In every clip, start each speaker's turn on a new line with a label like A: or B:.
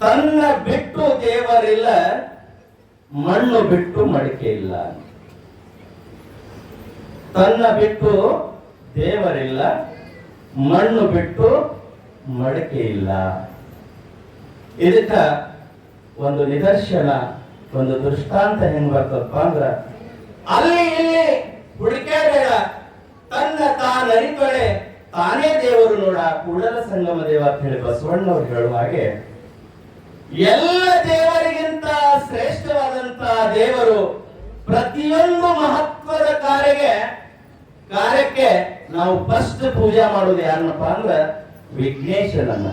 A: ತನ್ನ ಬಿಟ್ಟು ದೇವರಿಲ್ಲ, ಮಣ್ಣು ಬಿಟ್ಟು ಮಡಿಕೆ ಇಲ್ಲ. ತನ್ನ ಬಿಟ್ಟು ದೇವರಿಲ್ಲ, ಮಣ್ಣು ಬಿಟ್ಟು ಮಡಿಕೆ ಇಲ್ಲ. ಇದಕ್ಕ ಒಂದು ನಿದರ್ಶನ, ಒಂದು ದೃಷ್ಟಾಂತ ಹೆಂಗ್ ಬರ್ತಪ್ಪ ಅಂದ್ರ, ಅಲ್ಲಿ ಇಲ್ಲಿ ಹುಡುಕಾಡಬೇಡ ತನ್ನ ತಾನು ತಾನೇ ದೇವರು ನೋಡ, ಕೂಡಲ ಸಂಗಮ ದೇವ ಅಂತ ಹೇಳಿ ಬಸವಣ್ಣವ್ರು ಹೇಳುವ ಹಾಗೆ ಎಲ್ಲ ದೇವರಿಗಿಂತ ಶ್ರೇಷ್ಠವಾದಂತ ದೇವರು ಪ್ರತಿಯೊಂದು ಮಹತ್ವದ ಕಾರ್ಯಗೆ ಕಾರ್ಯಕ್ಕೆ ನಾವು ಫಸ್ಟ್ ಪೂಜೆ ಮಾಡೋದು ಯಾರನ್ನಪ್ಪ ಅಂದ್ರ ವಿಘ್ನೇಶನನ್ನ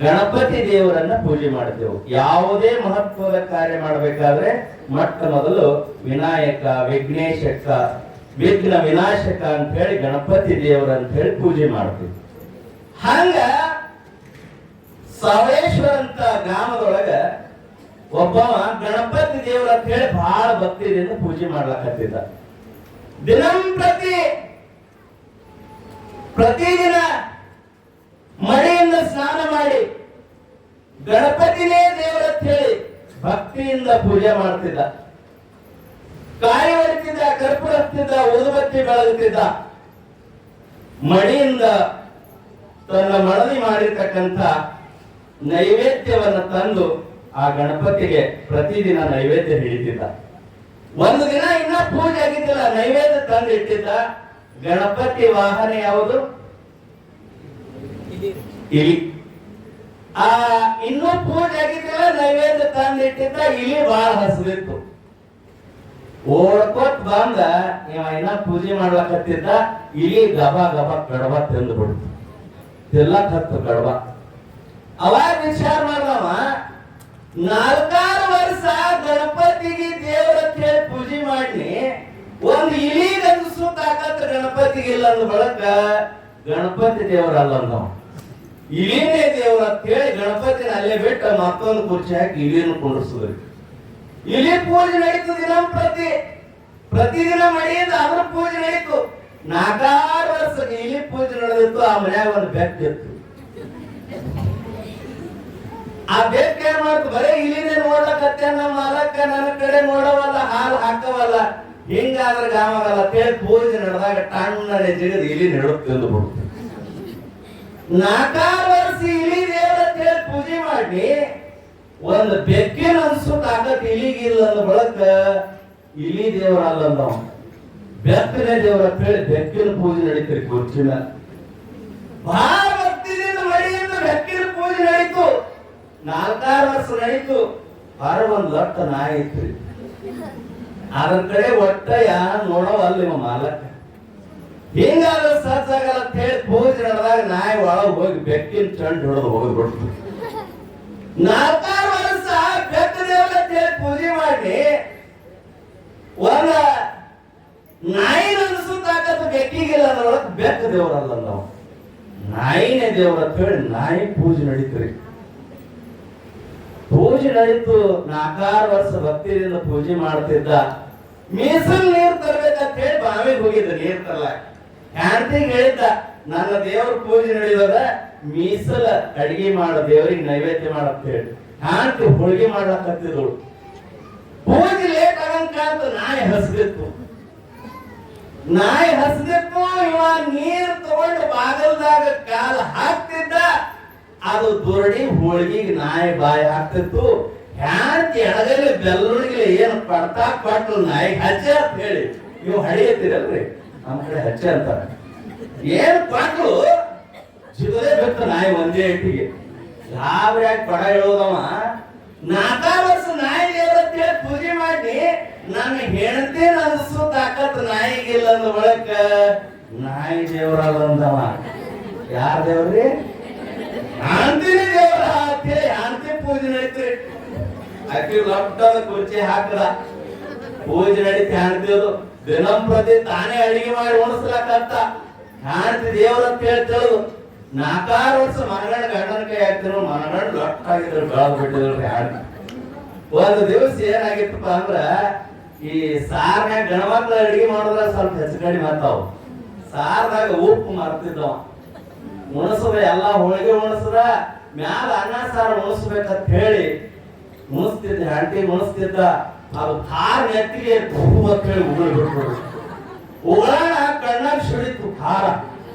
A: ಗಣಪತಿ ದೇವರನ್ನ ಪೂಜೆ ಮಾಡ್ತೇವೆ. ಯಾವುದೇ ಮಹತ್ವದ ಕಾರ್ಯ ಮಾಡಬೇಕಾದ್ರೆ ಮೊಟ್ಟ ಮೊದಲು ವಿನಾಯಕ, ವಿಘ್ನೇಶಕ, ವಿಘ್ನ ವಿನಾಶಕ ಅಂತ ಹೇಳಿ ಗಣಪತಿ ದೇವರ ಅಂತ ಹೇಳಿ ಪೂಜೆ ಮಾಡ್ತೀವಿ. ಹಂಗ ಸವೇಶ್ವರ ಅಂತ ಗ್ರಾಮದೊಳಗ ಒಬ್ಬ ಗಣಪತಿ ದೇವರ ಅಂತ ಹೇಳಿ ಬಹಳ ಭಕ್ತಿಯಿಂದ ಪೂಜೆ ಮಾಡ್ಲಕತ್ತಿದ್ದ. ದಿನಂಪ್ರತಿ ಪ್ರತಿದಿನ ಮಳೆಯಿಂದ ಸ್ನಾನ ಮಾಡಿ ಗಣಪತಿನೇ ದೇವರ ಅಂತ ಹೇಳಿ ಭಕ್ತಿಯಿಂದ ಪೂಜೆ ಮಾಡ್ತಿದ್ದ. ಕಾಯಿ ಹೊಡಿತಿದ್ದ ಕರ್ಪೂರ ಹಚ್ತಿದ್ದ ಊದುಬತ್ತಿ ಬೆಳಗುತ್ತಿದ್ದ ಮಳೆಯಿಂದ ತನ್ನ ಮಳದಿ ಮಾಡಿರ್ತಕ್ಕಂಥ ನೈವೇದ್ಯವನ್ನ ತಂದು ಆ ಗಣಪತಿಗೆ ಪ್ರತಿದಿನ ನೈವೇದ್ಯ ಹಿಡಿತಿದ್ದ. ಒಂದು ದಿನ ಇನ್ನ ಪೂಜೆ ಆಗಿದ್ದಿಲ್ಲ ನೈವೇದ್ಯ ತಂದು ಇಟ್ಟಿದ್ದ. ಗಣಪತಿ ವಾಹನ ಯಾವುದು? ಇಲಿ. ಆ ಇನ್ನೂ ಪೂಜೆ ಆಗಿದ್ದಿಲ್ಲ ನೈವೇದ್ಯ ತಂದು ಇಟ್ಟಿದ್ದ ಇಲಿ ಬಹಳ ಹಸಿದಿತ್ತು. ಓಡ್ಕೊತ್ ಬಂದ ನೀವ ಇನ್ನ ಪೂಜೆ ಮಾಡ್ಲಕತ್ತಿದ್ದ ಇಲಿ ಗಬ ಗಬ ಕಡಬ ತಿಂದು ಬಿಡ್ತು ತಿಲ್ಲಕ್ ಹತ್ತು ಕಡಬ ಅವಾಗ ವಿಚಾರ ಮಾಡ್ದವ, ನಾಲ್ಕಾರು ವರ್ಷ ಗಣಪತಿಗೆ ದೇವರ ಅಂತ ಹೇಳಿ ಪೂಜೆ ಮಾಡಿ ಒಂದು ಇಲಿ ಗಂಡಸು ತಾಕತ್ ಗಣಪತಿಗೆ ಇಲ್ಲ ಅಂದ ಬಳಕ ಗಣಪತಿ ದೇವರಲ್ಲ ಅಂದವ. ಇಲಿನೇ ದೇವ್ರ ಅಂತ ಹೇಳಿ ಗಣಪತಿನ ಅಲ್ಲೇ ಬಿಟ್ಟು ಮತ್ತೊಂದು ಕುರ್ಚಿ ಹಾಕಿ ಇಲಿಯನ್ನು ಕುಂಡ್ರಿಸಿದ್ರಿ ಇಲಿ ಪೂಜೆ ನಡೀತು ದಿನ ಪ್ರತಿ ಪ್ರತಿದಿನ ಮಳೆಯಿಂದ ಅದ್ರ ಪೂಜೆ ನಡೀತು. ನಾಲ್ಕಾರು ವರ್ಷ ಇಲಿ ಪೂಜೆ ನಡೆದಿತ್ತು, ಆ ಮನ್ಯಾಗ ಒಂದು ಬೆಕ್ಕಿತ್ತು. ಆ ಬೇಕೇನ್ ಮಾಡ್ತು ಬರೇ ಇಲ್ಲಿನೇ ನೋಡ್ಲಕತ್ತೆ ನಮ್ಮ ಮಾಲಕ್ಕ ನನ್ನ ಕಡೆ ನೋಡವಲ್ಲ, ಹಾಲು ಹಾಕವಲ್ಲ. ಹಿಂಗಾದ್ರೆ ಗಾಮಗಲ್ಲ ತೇಳಿ ಪೂಜೆ ನಡೆದಾಗ ಟಣ್ಣನೆ ಜಿಗಿದು ಇಲಿ ನಡುಕ್ ತಿಂದು ಬಿಡ್ತು. ನಾಲ್ಕಾರು ವರ್ಷ ಇಲಿ ದೇವರ ತೇಲ್ ಪೂಜೆ ಮಾಡಿ, ಒಂದು ಬೆಕ್ಕಿನ ಅನ್ಸು ತಾಕತ್ ಇಲಿಗಿಲ್ಲ ಅಂದ ಬಳಕ ಇಲಿ ದೇವರ ಅಲ್ಲಂದ ಬೆಕ್ಕಿನ ದೇವರ ಹೇಳಿ ಬೆಕ್ಕಿನ ಪೂಜೆ ನಡೀತೀರಿ ಕುರ್ಚಿನ ಭಾಳ ಭಕ್ತಿದಿಂದ ಮಳೆಯಿಂದ ಬೆಕ್ಕಿನ ಪೂಜೆ ನಡೀತು. ನಾಲ್ಕಾರು ವರ್ಷ ನಡೀತು. ಹೊರ ಒಂದು ಲಟ್ಟ ನಾಯಿ ಐತ್ರಿ ಅದ್ರ ಕಡೆ ಒಟ್ಟ ಯಾರ ನೋಡವಲ್ಲ ಮಾಲಕ. ಹಿಂಗಾದ್ರೆ ಸಜ್ಜಾಗಲ್ಲ ಅಂತ ಹೇಳಿ ಪೂಜೆ ನಡೆದಾಗ ನಾಯಿ ಒಳಗೆ ಹೋಗಿ ಬೆಕ್ಕಿನ ಚಂಡ್ ಹೊಡೆದು ಹೋಗಿ ಬಿಡ್ತು ನಾಲ್ಕಾರು ವರ್ಷ ಬೆಕ್ಕ ದೇವರ ಹೇಳಿ ಪೂಜೆ ಮಾಡಿ, ಒಂದ ನಾಯಿನ ಅನ್ಸುತ್ತಾಕತ್ತು ಬೆಕ್ಕಿಗಿಲ್ಲ ಅನ್ನೋಳಕ್ ಬೆಕ್ಕ ದೇವರಲ್ಲ ನಾವು ನಾಯಿನೇ ದೇವರ ಅಂತ ಹೇಳಿ ನಾಯಿ ಪೂಜೆ ನಡೀತ್ರಿ ನಡೀತು ನಾಲ್ಕಾರು ವರ್ಷ ಭಕ್ತಿಯಿಂದ ಪೂಜೆ ಮಾಡ್ತಿದ್ದ. ಮೀಸಲ್ ನೀರ್ ತರಬೇಕಂತ ಹೇಳಿ ಬಾವಿಗೆ ಹೋಗಿದ್ದ, ನೀರ್ ತರಲ. ಕಾಂತಿ ಹೇಳಿದ್ದ, ನನ್ನ ದೇವ್ರ ಪೂಜೆ ನಡೆಯುವಾಗ ಮೀಸಲ ಅಡಿಗೆ ಮಾಡ, ದೇವರಿಗೆ ನೈವೇದ್ಯ ಮಾಡಂತ ಹೇಳಿ. ಕಾಂತಿ ಹೋಳಿಗೆ ಮಾಡ್ಲಕತ್ತಿದ್ದಳು. ಪೂಜೆ ಲೇಟ್ ಆಗಂತ ನಾಯಿ ಹಸ್ದಿತ್ತು. ನಾಯಿ ಹಸ್ದಿತ್ತು, ಇವ ನೀರ್ ತಗೊಂಡು ಬಾಗಲ್ದಾಗ ಕಾಲ ಹಾಕ್ತಿದ್ದ ಅದು ಧೋರಣಿ ಹೋಳಿಗೆ ನಾಯಿ ಬಾಯಿ ಆಗ್ತಿತ್ತು. ಹ್ಯಾಂತಿ ಎಡಗಲಿ ಬೆಲ್ಲುಣಿಗೆ ಏನು ಪಡ್ತಾ ಪಟ್ಟು ನಾಯಿ ಹಚ್ಚ ಅಂತ ಹೇಳಿ. ನೀವು ಹಳಿಯತ್ತೀರಲ್ರಿ ನಮ್ಮ ಕಡೆ ಹಚ್ಚ ಅಂತ ಏನ್ ಪಟ್ಟು ಜಿಗದೇ ಬಿತ್ತು ನಾಯಿ ಒಂದೇ ಇಟ್ಟಿಗೆ. ಯಾವ್ಯಾಗ ಪಡ ಹೇಳೋದವ? ನಾಲ್ಕಾರು ವರ್ಷ ನಾಯಿ ಹೇಳಿ ಪೂಜೆ ಮಾಡಿ ನನ್ನ ಹೆಂಡತಿ ಅನ್ಸು ತಾಕತ್ ನಾಯಿಗಿಲ್ಲ ಅಂದ ಒಳಕ ನಾಯಿ ದೇವರಲ್ಲ ಅಂದವ ಯಾರ ದೇವ್ರಿ? ಆಂತಿನಿ ದೇವರ ಪೂಜೆ ನಡೀತ್ರಿ ಆಕಿ ಲೊಟ್ಟದ ಕುರ್ಚಿ ಹಾಕದ ಪೂಜೆ ನಡೀತಿ ದಿನಂ ದಿನಂಪ್ರತಿ ತಾನೇ ಅಡಿಗೆ ಮಾಡಿ ಉಣಿಸ್ಲಾಕಂತ ಹಾಣ್ತಿ ದೇವರ ಅಂತ ತಿಳಿದು ನಾಲ್ಕಾರು ವರ್ಷ ಮನಗಂಡ ಗಂಡನ ಕೈ ಹಾಕ್ತಿರು ಮನಗಂಡ ಲೊಟ್ಟಾಗಿದ್ರು ಆಗಿದ್ರು ಬಿಟ್ಟಿದ್ರು ಹಾಡು ಒಂದು ದಿವಸ ಏನಾಗಿತ್ತಪ್ಪ ಅಂದ್ರ ಈ ಸಾರ್ನಾಗ ಗಣಮಕ್ಳ ಅಡಿಗೆ ಮಾಡಿದ್ರೆ ಸ್ವಲ್ಪ ಹೆಚ್ಚು ಕಡಿಮೆ ಆಗ್ತಾವ ಸಾರ್ದಾಗ ಉಪ್ಪು ಮರ್ತಿದ್ದವ. ಉಣಸದ, ಎಲ್ಲ ಹೋಳಿಗೆ ಉಣಸದ, ಮ್ಯಾಲ ಅನ್ನ ಸಾರ ಉಣಸ್ಬೇಕಂತ ಹೇಳಿ ಉಣಸ್ತಿದ್ದ ಹಂಟಿ ಉಣಸ್ತಿದ್ದ, ಅದು ಖಾರ ನೆತ್ತಿಗೆ ಬಹು ಅಂತ ಹೇಳಿ ಉಗುಳು ಬಿಟ್ಬಿಡು ಉಗುಳಾಣ ಕಣ್ಣಾಗ ಸುಳಿತು ಖಾರ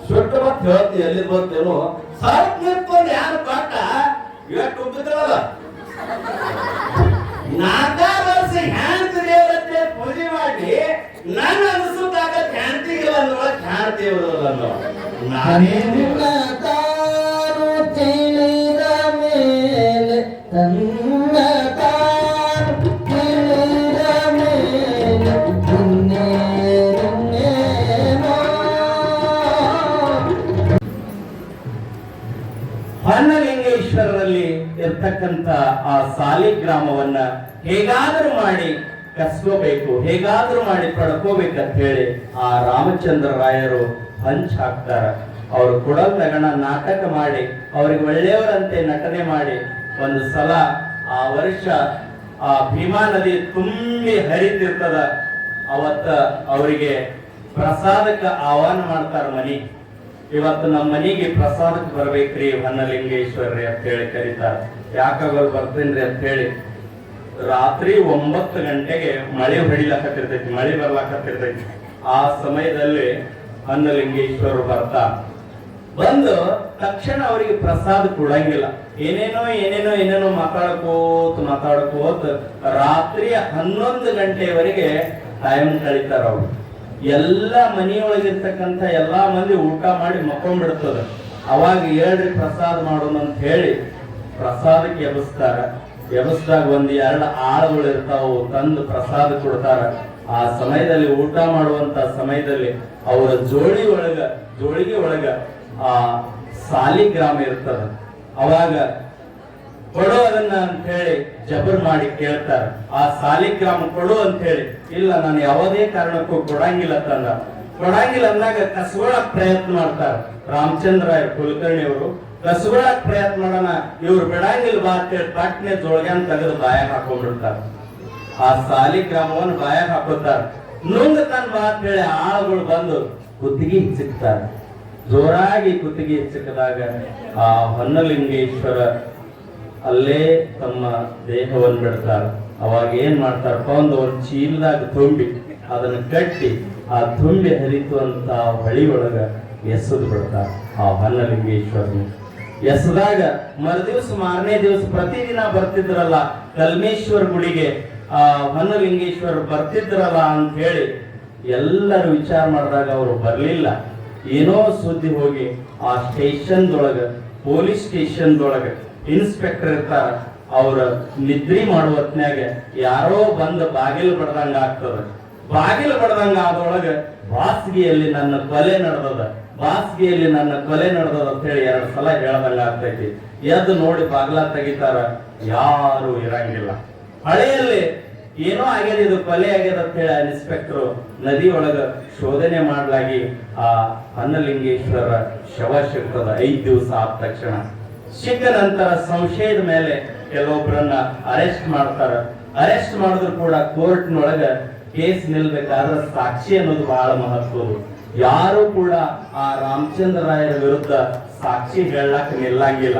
A: ಸುಟ್ಟು ಮತ್ತೆ ಹೇಳ್ತಿ ಎಲ್ಲಿ ಬರ್ತೇನೋ ಸ್ವಲ್ಪ ನಿಂತ್ಕೊಂಡು ಯಾರು ಕೊಟ್ಟ ಇವತ್ತು ಉಬ್ಬಿದ್ರಲ್ಲ ವರ್ಷ ಹ್ಯಾಂಡ್ ದೇವರತ್ತೆ ಪೂಜೆ ಮಾಡಿ, ನನ್ನ ಅನಿಸುತ್ತಾಗ ಹ್ಯಾಂತಿ ದೇವರಲ್ಲ ನಾನೇನು
B: ತನ್ನ
A: ಹೊನ್ನಲಿಂಗೇಶ್ವರರಲ್ಲಿ ಇರ್ತಕ್ಕಂಥ ಆ ಸಾಲಿಗ್ರಾಮವನ್ನ ಹೇಗಾದರೂ ಮಾಡಿ ಕಸ್ಕೋಬೇಕು, ಹೇಗಾದರೂ ಮಾಡಿ ಪಡ್ಕೋಬೇಕಂತ ಹೇಳಿ ಆ ರಾಮಚಂದ್ರ ರಾಯರು ಹಂಚ್ ಹಾಕ್ತಾರ. ಅವರು ಕೂಡ ತಗಣ ನಾಟಕ ಮಾಡಿ, ಅವ್ರಿಗೆ ಒಳ್ಳೆಯವರಂತೆ ನಟನೆ ಮಾಡಿ ಒಂದು ಸಲ ಆ ವರ್ಷ ಆ ಭೀಮಾ ನದಿ ತುಂಬಿ ಹರಿತಿರ್ತದ ಅವತ್ತ ಅವರಿಗೆ ಪ್ರಸಾದಕ್ಕೆ ಆಹ್ವಾನ ಮಾಡ್ತಾರ ಮನಿ. ಇವತ್ತು ನಮ್ಮ ಮನೆಗೆ ಪ್ರಸಾದಕ್ಕೆ ಬರ್ಬೇಕ್ರಿ ಹೊನ್ನಲಿಂಗೇಶ್ವರ್ರಿ ಅಂತ ಹೇಳಿ ಕರೀತಾರೆ. ಯಾಕಾಗಲ್ ಬರ್ತೇನ್ರಿ ಅಂತ ಹೇಳಿ, ರಾತ್ರಿ ಒಂಬತ್ತು ಗಂಟೆಗೆ ಮಳೆ ಹೊಡಿಲಕತ್ತಿರ್ತೈತಿ, ಮಳೆ ಬರ್ಲಾಕತ್ತಿರ್ತೈತಿ. ಆ ಸಮಯದಲ್ಲಿ ಹೊನ್ನಲಿಂಗೇಶ್ವರರು ಬರ್ತಾ ಬಂದು ತಕ್ಷಣ ಅವರಿಗೆ ಪ್ರಸಾದ ಕೊಡಂಗಿಲ್ಲ. ಏನೇನೋ ಏನೇನೋ ಏನೇನೋ ಮಾತಾಡ್ಕೋತ ಮಾತಾಡ್ಕೋತ ರಾತ್ರಿ ಹನ್ನೊಂದು ಗಂಟೆವರೆಗೆ ಟೈಮ್ ಕಳೀತಾರ ಅವ್ರು ಎಲ್ಲ ಮನೆಯೊಳಗಿರ್ತಕ್ಕಂಥ ಎಲ್ಲಾ ಮಂದಿ ಊಟ ಮಾಡಿ ಮಕ್ಕೊಂಡ್ಬಿಡ್ತದ. ಅವಾಗ ಹೇಳ್ರಿ ಪ್ರಸಾದ ಮಾಡೋಣ ಅಂತ ಹೇಳಿ ಪ್ರಸಾದಕ್ಕೆ ಎಬಸ್ತಾರ ಎಬಸ್ದಾಗ ಒಂದ್ ಎರಡು ಆಳುಗಳು ಇರ್ತಾವು, ತಂದು ಪ್ರಸಾದ ಕೊಡ್ತಾರ. ಆ ಸಮಯದಲ್ಲಿ ಊಟ ಮಾಡುವಂತ ಸಮಯದಲ್ಲಿ ಅವರ ಜೋಳಿ ಒಳಗ, ಜೋಳಿಗೆ ಒಳಗ ಆ ಸಾಲಿ ಗ್ರಾಮ ಇರ್ತದ. ಅವಾಗ ಕೊಡು ಅದನ್ನ ಅಂತ ಹೇಳಿ ಜಬರ್ ಮಾಡಿ ಕೇಳ್ತಾರ. ಆ ಸಾಲಿಗ್ರಾಮ ಕೊಡು ಅಂತ ಹೇಳಿ. ಇಲ್ಲ, ನಾನು ಯಾವುದೇ ಕಾರಣಕ್ಕೂ ಕೊಡಂಗಿಲ್ಲ ತಂದ. ಕೊಡಂಗಿಲ್ಲ ಅಂದಾಗ ಕಸ್ಕೊಳಕ್ ಪ್ರಯತ್ನ ಮಾಡ್ತಾರ. ರಾಮಚಂದ್ರ ಕುಲಕರ್ಣಿ ಅವರು ಕಸ್ಕೊಳಕ್ ಪ್ರಯತ್ನ ಮಾಡೋಣ, ಇವ್ರು ಬಿಡಂಗಿಲ್ಲ ಬಾ ಅಂತ ಹೇಳಿ ಪಟ್ನೆ ಜೋಳ್ಗ್ಯಾನ್ ತೆಗೆದು ಬಾಯ ಹಾಕೊಂಡ್ಬಿಡ್ತಾರ. ಆ ಸಾಲಿಗ್ರಾಮವನ್ನು ಬಾಯ ಹಾಕೋತಾರ. ನುಂಗ ತನ್ ಬಾತ್ ಹೇಳಿ ಆಳುಗಳು ಬಂದು ಕುತ್ತಿಗೆ ಸಿಕ್ತಾರೆ ಜೋರಾಗಿ ಕುತ್ತಿಗೆ ಸಿಕ್ಕದಾಗ ಆ ಹೊನ್ನಲಿಂಗೇಶ್ವರ ಅಲ್ಲೇ ತಮ್ಮ ದೇಹವನ್ನು ಬಿಡ್ತಾರ. ಅವಾಗ ಏನ್ ಮಾಡ್ತಾರಪ್ಪ ಒಂದು ಒಂದು ಚೀಲದಾಗ ತುಂಬಿ, ಅದನ್ನ ಕಟ್ಟಿ ಆ ತುಂಬಿ ಹರಿತುವಂತ ಹೊಳಿ ಒಳಗ ಎಸದು ಬಿಡ್ತಾರ. ಆ ಹೊನ್ನಲಿಂಗೇಶ್ವರನ. ಎಸದಾಗ ಮರುದಿವ್ಸ ಮಾರನೇ ದಿವಸ ಪ್ರತಿದಿನ ಬರ್ತಿದ್ರಲ್ಲ, ಕಲ್ಮೇಶ್ವರ ಗುಡಿಗೆ, ಆ ಹೊನ್ನಲಿಂಗೇಶ್ವರ ಬರ್ತಿದ್ರಲ್ಲ ಅಂತ ಹೇಳಿ ಎಲ್ಲರೂ ವಿಚಾರ ಮಾಡಿದಾಗ ಅವರು ಬರಲಿಲ್ಲ. ಏನೋ ಸುದ್ದಿ ಹೋಗಿ ಆ ಸ್ಟೇಷನ್ದೊಳಗೆ, ಪೊಲೀಸ್ ಸ್ಟೇಷನ್ದೊಳಗ ಇನ್ಸ್ಪೆಕ್ಟರ್ ಇರ್ತಾರ ಅವ್ರ ನಿದ್ರಿ ಮಾಡುವ ಹೊತ್ನ್ಯಾಗ ಯಾರೋ ಬಂದ ಬಾಗಿಲು ಬಡ್ದಂಗ ಆಗ್ತದ. ಬಾಗಿಲು ಬಡ್ದಂಗ ಆದೊಳಗ ಬಾಸ್ಗಿಯಲ್ಲಿ ನನ್ನ ಕೊಲೆ ನಡೆದದ. ಬಾಸ್ಗಿಯಲ್ಲಿ ನನ್ನ ಕೊಲೆ ನಡೆದದ ಅಂತ ಹೇಳಿ ಎರಡ್ ಸಲ ಹೇಳ್ದಂಗ ಆಗ್ತೈತಿ. ಎದ್ದು ನೋಡಿ ಬಾಗ್ಲ ತೆಗಿತಾರ, ಯಾರು ಇರಂಗಿಲ್ಲ. ಹಳೆಯಲ್ಲಿ ಏನೋ ಆಗ್ಯದ, ಇದು ಕೊಲೆ ಆಗ್ಯದ ಅಂತ ಹೇಳಿ ಇನ್ಸ್ಪೆಕ್ಟರ್ ನದಿ ಒಳಗ ಶೋಧನೆ ಮಾಡಲಾಗಿ ಆ ಅನ್ನಲಿಂಗೇಶ್ವರ ಶವ ಸಿಗ್ತದ ಐದ್ ದಿವಸ ಆದ ತಕ್ಷಣ. ಸಿಕ್ಕ ನಂತರ ಸಂಶಯದ ಮೇಲೆ ಕೆಲವೊಬ್ಬರನ್ನ ಅರೆಸ್ಟ್ ಮಾಡ್ತಾರ. ಅರೆಸ್ಟ್ ಮಾಡಿದ್ರು ಕೂಡ ಕೋರ್ಟ್ನೊಳಗ ಕೇಸ್ ನಿಲ್ಬೇಕಾದ್ರೆ ಸಾಕ್ಷಿ ಅನ್ನೋದು ಬಹಳ ಮಹತ್ವದು ಯಾರು ಕೂಡ ಆ ರಾಮಚಂದ್ರ ರಾಯರ ವಿರುದ್ಧ ಸಾಕ್ಷಿ ಹೇಳಕ್ ನಿಲ್ಲಂಗಿಲ್ಲ.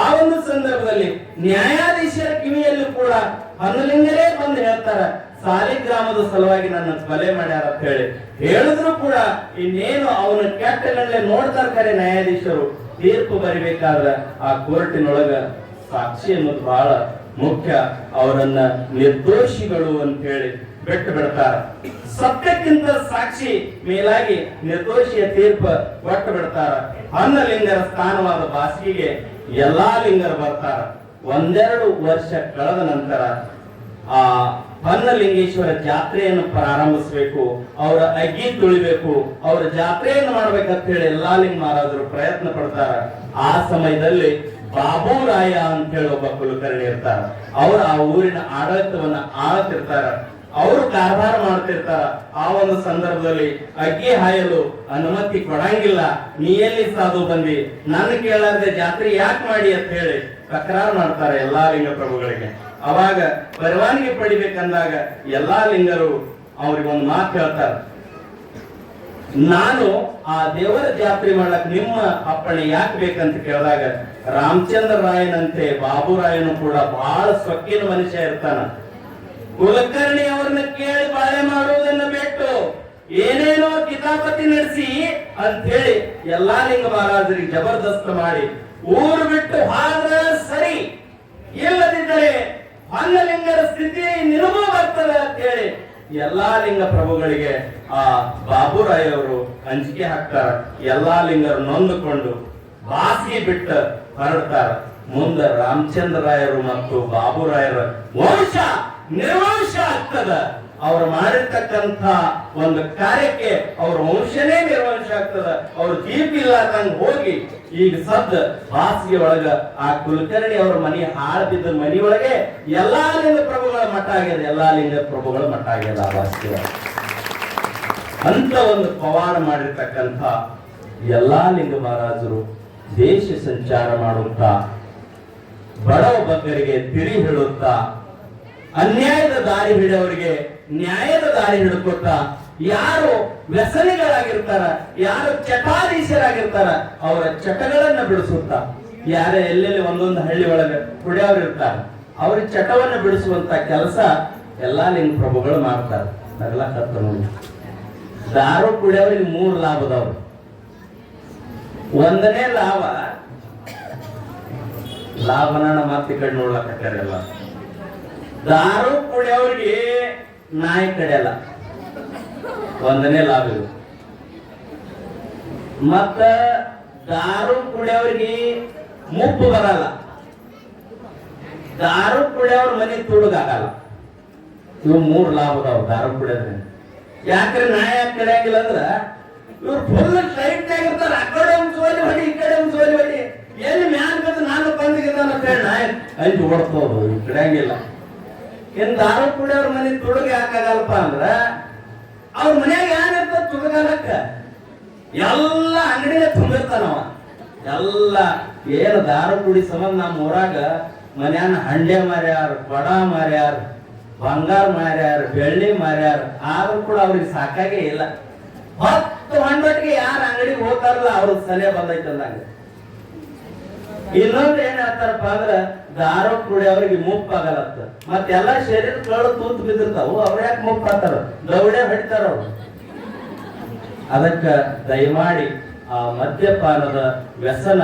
A: ಆ ಒಂದು ಸಂದರ್ಭದಲ್ಲಿ ನ್ಯಾಯಾಧೀಶರ ಕಿವಿಯಲ್ಲೂ ಕೂಡ ಹನುಲಿಂಗರೇ ಬಂದು ಹೇಳ್ತಾರ ಸಾಲಿಗ್ರಾಮದ ಸಲುವಾಗಿ ನನ್ನ ಕೊಲೆ ಮಾಡ್ಯಾರ ಅಂತ ಹೇಳಿ. ಹೇಳಿದ್ರು ಕೂಡ ಇನ್ನೇನು ಅವನ ಕೆಟ್ಟ ನೋಡ್ತಾರ ಕರೆ ನ್ಯಾಯಾಧೀಶರು. ತೀರ್ಪು ಬರಿಬೇಕಾದ್ರ ಆ ಕೋರ್ಟಿನೊಳಗ ಸಾಕ್ಷಿ ಅನ್ನೋದು ಬಹಳ ಮುಖ್ಯ. ಅವರನ್ನ ನಿರ್ದೋಷಿಗಳು ಅಂತ ಹೇಳಿ ಬಿಟ್ಟು ಬಿಡ್ತಾರ. ಸತ್ಯಕ್ಕಿಂತ ಸಾಕ್ಷಿ ಮೇಲಾಗಿ ನಿರ್ದೋಷಿಯ ತೀರ್ಪು ಒಟ್ಟು ಬಿಡ್ತಾರ. ಅನ್ನಲಿಂಗರ ಸ್ಥಾನವಾದ ಬಾಸಿಗೆ ಎಲ್ಲಾ ಲಿಂಗರು ಬರ್ತಾರ. ಒಂದೆರಡು ವರ್ಷ ಕಳೆದ ನಂತರ ಆ ಹೊನ್ನಲಿಂಗೇಶ್ವರ ಜಾತ್ರೆಯನ್ನು ಪ್ರಾರಂಭಿಸಬೇಕು, ಅವರ ಅಗ್ಗಿ ತುಳಿಬೇಕು, ಅವರ ಜಾತ್ರೆಯನ್ನು ಮಾಡ್ಬೇಕಂತ ಹೇಳಿ ಎಲ್ಲಾ ಲಿಂಗ ಮಹಾರಾಜರು ಪ್ರಯತ್ನ ಪಡ್ತಾರ. ಆ ಸಮಯದಲ್ಲಿ ಬಾಬುರಾಯ ಅಂತ ಹೇಳಿ ಒಬ್ಬ ಕುಲಕರ್ಣಿ ಇರ್ತಾರ. ಅವರು ಆ ಊರಿನ ಆಡಳಿತವನ್ನ ಆಳತಿರ್ತಾರ ಅವರು ಕಾರಭಾರ ಮಾಡ್ತಿರ್ತಾರ ಆ ಒಂದು ಸಂದರ್ಭದಲ್ಲಿ ಅಗ್ಗಿ ಹಾಯಲು ಅನುಮತಿ ಕೊಡಂಗಿಲ್ಲ. ನೀ ಎಲ್ಲಿ ಸಾಧು ಬಂದಿ? ನನ್ನ ಕೇಳಾರ್ದೆ ಜಾತ್ರೆ ಯಾಕೆ ಮಾಡಿ ಅಂತ ಹೇಳಿ ತಕರಾರು ಮಾಡ್ತಾರೆ ಎಲ್ಲಾ ಲಿಂಗ ಪ್ರಭುಗಳಿಗೆ. ಅವಾಗ ಪರವಾನಿಗೆ ಪಡಿಬೇಕಂದಾಗ ಎಲ್ಲಾ ಲಿಂಗರು ಅವ್ರಿಗೆ ಒಂದು ಮಾತು ಹೇಳ್ತಾರೆ. ನಾನು ಆ ದೇವರ ಜಾತ್ರೆ ಮಾಡಕ್ ನಿಮ್ಮ ಅಪ್ಪಣೆ ಯಾಕೆ ಬೇಕಂತ ಕೇಳಿದಾಗ ರಾಮಚಂದ್ರ ರಾಯನಂತೆ ಬಾಬುರಾಯನು ಕೂಡ ಬಹಳ ಸೊಕ್ಕಿನ ಮನುಷ್ಯ ಇರ್ತಾನ. ಕುಲಕರ್ಣಿ ಅವ್ರನ್ನ ಕೇಳಿ ಬಾಳೆ ಮಾಡುವುದನ್ನು ಬಿಟ್ಟು ಏನೇನೋ ಕಿತಾಪತಿ ನಡೆಸಿ ಅಂತ ಹೇಳಿ ಎಲ್ಲಾ ಲಿಂಗ ಮಹಾರಾಜರಿಗೆ ಜಬರ್ದಸ್ತ್ ಮಾಡಿ ಊರು ಬಿಟ್ಟು ಹಾದ್ರ ಸರಿ. ಇಲ್ಲದಿದ್ದರೆ ಹೊನ್ನಲಿಂಗರ ಸ್ಥಿತಿ ಬರ್ತದೆ ಅಂತ ಹೇಳಿ ಎಲ್ಲಾ ಲಿಂಗ ಪ್ರಭುಗಳಿಗೆ ಆ ಬಾಬುರಾಯ್ ಅವರು ಅಂಜಿಕೆ ಹಾಕ್ತಾರ. ಎಲ್ಲಾ ಲಿಂಗರು ನೊಂದುಕೊಂಡು ಬಾಸಿಗೆ ಬಿಟ್ಟು ಹೊರಡ್ತಾರ. ಮುಂದ ರಾಮಚಂದ್ರ ರಾಯರು ಮತ್ತು ಬಾಬುರಾಯರ ವಂಶ ನಿರ್ವಂಶ ಆಗ್ತದ. ಅವ್ರು ಮಾಡಿರ್ತಕ್ಕಂಥ ಒಂದು ಕಾರ್ಯಕ್ಕೆ ಅವ್ರ ವಂಶನೇ ನಿರ್ವಂಶ ಆಗ್ತದ, ಅವ್ರ ದೀಪ ಇಲ್ಲ ತಂಗ ಹೋಗಿ ಈಗ ಸದ್ದ ಹಾಸಿಗೆ ಒಳಗ ಆ ಕುಲಕರ್ಣಿ ಅವ್ರ ಮನೆ ಹಾಳ್ತಿದ್ದ ಮನಿ ಒಳಗೆ ಎಲ್ಲಾ ಲಿಂಗ ಪ್ರಭುಗಳ ಮಠ ಆಗ್ಯದ, ಎಲ್ಲಾ ಲಿಂಗ ಪ್ರಭುಗಳ ಮಠ ಆಗ್ಯದ ಆ ಹಾಸಿಗೆ ಅಂತ ಒಂದು ಪವಾಡ ಮಾಡಿರ್ತಕ್ಕಂಥ ಎಲ್ಲಾ ಲಿಂಗ ಮಹಾರಾಜರು ದೇಶ ಸಂಚಾರ ಮಾಡುತ್ತಾ, ಬಡವ ಬಗ್ಗರಿಗೆ ತಿರಿ ಹೇಳುತ್ತಾ, ಅನ್ಯಾಯದ ದಾರಿ ಹಿಡಿಯವರಿಗೆ ನ್ಯಾಯದ ದಾರಿ ಹಿಡ್ಕೊಳ್ತಾ ಯಾರು ವ್ಯಸನಿಗಳಾಗಿರ್ತಾರ, ಯಾರು ಚಟಾಧೀಶರಾಗಿರ್ತಾರ, ಅವರ ಚಟಗಳನ್ನ ಬಿಡಿಸುತ್ತಾ. ಯಾರ ಎಲ್ಲೆಲ್ಲಿ ಒಂದೊಂದು ಹಳ್ಳಿ ಒಳಗೆ ಕುಡಿಯವ್ರು ಅವ್ರ ಚಟವನ್ನ ಬಿಡಿಸುವಂತ ಕೆಲಸ ಎಲ್ಲಾ ಲಿಂಗ ಪ್ರಭುಗಳು ಮಾಡ್ತಾರೆ. ನೋಡಿ. ದಾರು ಕುಡಿಯವ್ರಿಗೆ ಮೂರು ಲಾಭದವ್ರು ಒಂದನೇ ಲಾಭ. ಲಾಭನ ಮಾತಿ ಕಡೆ ನೋಡ್ಲಾಕ ದಾರು ಕುಡಿಯೋರಿಗೆ ನಾಯಿ ಕಡೆಯಲ್ಲ ಒಂದನೇ ಲಾಭ ಇದು. ಮತ್ತ ದಾರು ಕುಡಿಯೋರಿಗೆ ಮುಪ್ಪು ಬರಲ್ಲ. ದಾರು ಕುಡಿಯೋರ್ ಮನೆ ತುಡುಗಾಗಲ್ಲ ಇವು ಮೂರು ಲಾಭ ಅದಾವ ದಾರು ಕುಡಿಯೋದ್ರಿಂದ ಯಾಕ್ರೆ ನಾಯಿ ಯಾಕೆ ಕಡಿಯಂಗಿಲ್ಲ ಅಂದ್ರ ಇವ್ರು ಫುಲ್ ಟೈಟ್ ಆಗಿರ್ತಾರ ಆ ಕಡೆ ಒಂದು ಸೋಲಿ ಹೊಡಿ, ಈ ಕಡೆ ಒಂದು ಸೋಲಿ ಹೊಡಿ. ಎಲ್ಲಿ ಮ್ಯಾನ್ ಬಂದು ನಾನು ಬಂದಿದ್ದಾನ ಅಂತ ಹೇಳಿ ನಾಯಿ. ಅಂಜು ಓಡ್ತೋದು ಈ ಕಡಿಯಂಗಿಲ್ಲ ಇನ್ ದಾರು ಅವ್ರ ಮನೆ ತುಡುಗ ಯಾಕಾಗಲ್ಪ ಅಂದ್ರ ಅವ್ರ ಮನ್ಯಾಗ ಏನಿರ್ತದ ತುಡುಗಾಲಕ್ಕ? ಎಲ್ಲ ಅಂಗಡಿಗೆ ತುಂಬಿರ್ತಾನವ ಎಲ್ಲ ಏನು ದಾರ ಕುಡಿ ಸಂಬಂಧ ನಮ್ಮ ಊರಾಗ ಮನ್ಯಾನ ಹಂಡೆ ಮಾರ್ಯಾರ, ಬಡ ಮಾರ್ಯಾರ, ಬಂಗಾರ ಮಾರ್ಯಾರ, ಬೆಳ್ಳಿ ಮಾರ್ಯಾರ, ಆದ್ರೂ ಕೂಡ ಅವ್ರಿಗೆ ಸಾಕಾಗೇ ಇಲ್ಲ. ಹತ್ತು ಹೊಂಡಟ್ಟಿಗೆ ಯಾರು ಅಂಗಡಿಗೆ ಹೋಗ್ತಾರಲ್ಲ ಅವ್ರ ಸಲಹೆ ಬಂದೈತೆ ಅಂದಂಗ ಇನ್ನೊಂದು ಏನ್ ಹೇಳ್ತಾರಪ್ಪ ಅಂದ್ರ ದಾರು ಕುಡಿ ಅವ್ರಿಗೆ ಮುಪ್ಪಾಗಲತ್ತ. ಮತ್ತೆಲ್ಲ ಶರೀರ ಕಳು ತೂತ್ ಬಿದ್ದಿರ್ತಾವು, ಅವ್ರ ಯಾಕೆ ಮುಪ್ಪಾತಾರ ದೌಡೆ ಹೊಡಿತಾರ ಅವ್ರು. ಅದಕ್ಕ ದಯಮಾಡಿ ಆ ಮದ್ಯಪಾನದ ವ್ಯಸನ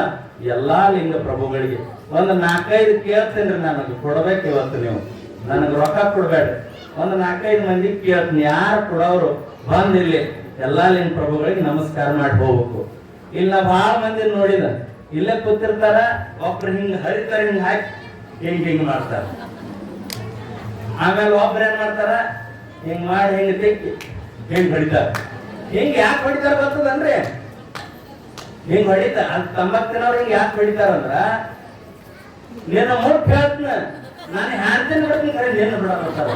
A: ಎಲ್ಲಾ ಲಿಂಗ ಪ್ರಭುಗಳಿಗೆ, ಒಂದು ನಾಲ್ಕೈದು ಕೇಳ್ತೇನ್ರಿ ನನಗೆ, ಕೊಡ್ಬೇಕು ಇವತ್ತು ನೀವು. ನನಗೆ ರೊಕ್ಕ ಕೊಡ್ಬೇಡ್ರಿ. ಒಂದು ನಾಲ್ಕೈದು ಮಂದಿ ಕೇಳ್ತೀನಿ, ಯಾರು ಕೊಡೋರು ಬಂದಿಲ್ಲಿ ಎಲ್ಲಾ ಲಿಂಗ ಪ್ರಭುಗಳಿಗೆ ನಮಸ್ಕಾರ ಮಾಡಿ ಹೋಗ್ಬೇಕು ಇಲ್ಲ ಬಹಳ ಮಂದಿ ನೋಡಿದ ಇಲ್ಲೇ ಕೂತಿರ್ತಾರ, ಒಬ್ರು ಹಿಂಗ್ ಹರಿತಾರ, ಹಿಂಗ್ ಹಾಕಿ ಹಿಂಗ್ ಹಿಂಗ್ ಮಾಡ್ತಾರ. ಆಮೇಲೆ ಒಬ್ರು ಏನ್ ಮಾಡ್ತಾರ, ಹಿಂಗ್ ಮಾಡಿ ಹಿಂಗ್ ತಿಕ್ಕಿ ಹಿಂಗ್ ಹೊಡಿತಾರ. ಹಿಂಗ್ ಯಾಕೆ ಹೊಡಿತಾರ ಬರ್ತದಂದ್ರೆ ಹಿಂಗ್ ಹೊಡಿತಾರ ಅದ್ ತಂಬತ್ತಿನವ್ರು ಹಿಂಗ್ ಯಾಕೆ ಹೊಡಿತಾರಂದ್ರ ನಿನ್ನ ಮುಟ್ ಹೇಳ್ತನ, ನಾನು ಹ್ಯಾಂತಿನ ಬಿಡ್ತೀನಿ ಕರೆ ನಿನ್ನ ಬಿಡತ್ತಾರ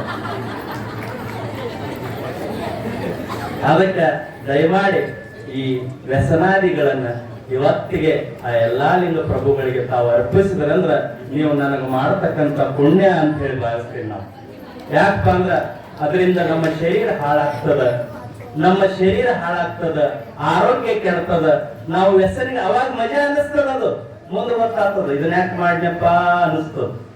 A: ಅದಕ್ಕೆ ದಯಮಾಡಿ ಈ ವ್ಯಸನಾದಿಗಳನ್ನ ಇವತ್ತಿಗೆ ಆ ಎಲ್ಲಾ ಲಿಂಗ ಪ್ರಭುಗಳಿಗೆ ತಾವು ಅರ್ಪಿಸಿದ್ರಂದ್ರ ನೀವು ನನಗೆ ಮಾಡತಕ್ಕಂತ ಪುಣ್ಯ ಅಂತ ಹೇಳಿ ಭಾವಿಸ್ತೀವಿ ನಾವು. ಯಾಕಪ್ಪ ಅಂದ್ರ ಅದರಿಂದ ನಮ್ಮ ಶರೀರ ಹಾಳಾಗ್ತದ. ನಮ್ಮ ಶರೀರ ಹಾಳಾಗ್ತದ. ಆರೋಗ್ಯ ಕೆಡ್ತದ. ನಾವು ವ್ಯಸನಿಗೆ ಅವಾಗ ಮಜಾ ಅನ್ನಿಸ್ತದ ಅದು. ಮುಂದೆ ಗೊತ್ತಾಗ್ತದ. ಇದನ್ನ ಯಾಕೆ ಮಾಡ್ನಪ್ಪ ಅನಿಸ್ತದ.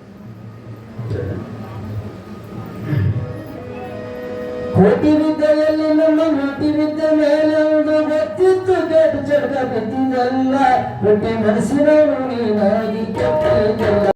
B: ಕೋಟಿ ವಿದ್ಯೆಯಲ್ಲಿ ನಮ್ಮ ಹುಟ್ಟಿ ವಿದ್ಯೆ ಮೇಲೆ ಒಂದು ಗೊತ್ತಿತ್ತು ಕೆಟ್ಟ ಚಟಕ ಬಿದ್ದಿದ್ದಲ್ಲ ಹೊಟ್ಟೆ ಮನಸ್ಸಿನ ನೀನಾಗಿ ಕೆಟ್ಟ